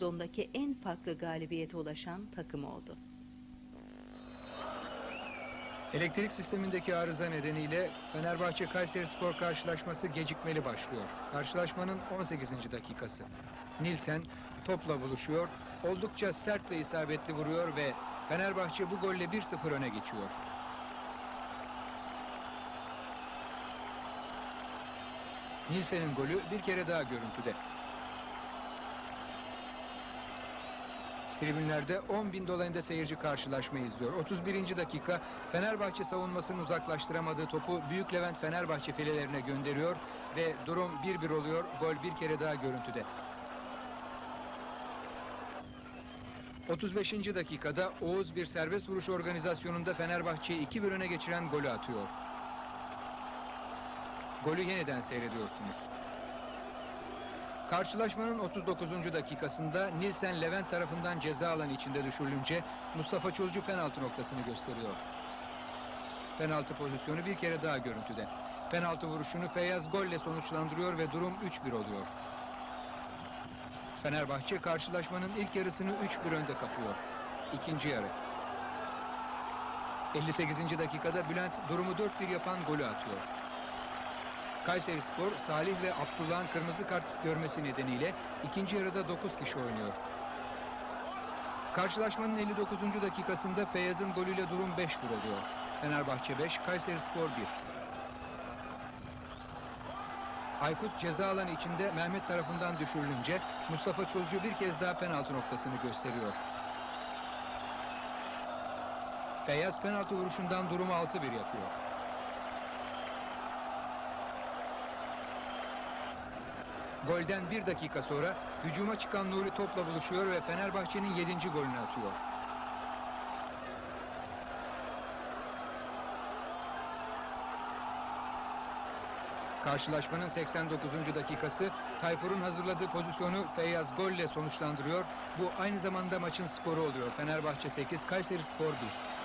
sezondaki en farklı galibiyete ulaşan takım oldu. Elektrik sistemindeki arıza nedeniyle Fenerbahçe Kayseri Spor karşılaşması gecikmeli başlıyor. Karşılaşmanın 18. dakikası. Nilsen topla buluşuyor, oldukça sert ve isabetli vuruyor ve Fenerbahçe bu golle 1-0 öne geçiyor. Nilsen'in golü bir kere daha görüntüde. Tribünlerde 10 bin dolayında seyirci karşılaşmayı izliyor. 31. dakika Fenerbahçe savunmasının uzaklaştıramadığı topu Büyük Levent Fenerbahçe filelerine gönderiyor ve durum 1-1 oluyor. Gol bir kere daha görüntüde. 35. dakikada Oğuz bir serbest vuruş organizasyonunda Fenerbahçe'yi 2-1 öne geçiren golü atıyor. Golü yeniden seyrediyorsunuz. Karşılaşmanın 39. dakikasında Nilsen Levent tarafından ceza alanı içinde düşürülünce Mustafa Çulcu penaltı noktasını gösteriyor. Penaltı pozisyonu bir kere daha görüntüde. Penaltı vuruşunu Feyyaz golle sonuçlandırıyor ve durum 3-1 oluyor. Fenerbahçe karşılaşmanın ilk yarısını 3-1 önde kapıyor. İkinci yarı. 58. dakikada Bülent durumu 4-1 yapan golü atıyor. Kayseri Spor, Salih ve Abdullah'ın kırmızı kart görmesi nedeniyle ikinci yarıda 9 kişi oynuyor. Karşılaşmanın 59. dakikasında Feyyaz'ın golüyle durum 5-1 oluyor. Fenerbahçe 5, Kayseri Spor 1. Aykut ceza alanı içinde Mehmet tarafından düşürülünce Mustafa Çulcu bir kez daha penaltı noktasını gösteriyor. Feyyaz penaltı vuruşundan durumu 6-1 yapıyor. Golden bir dakika sonra hücuma çıkan Nuri topla buluşuyor ve Fenerbahçe'nin 7. golünü atıyor. Karşılaşmanın 89. dakikası Tayfur'un hazırladığı pozisyonu Feyyaz golle sonuçlandırıyor. Bu aynı zamanda maçın skoru oluyor. Fenerbahçe 8, Kayseri Spor 1.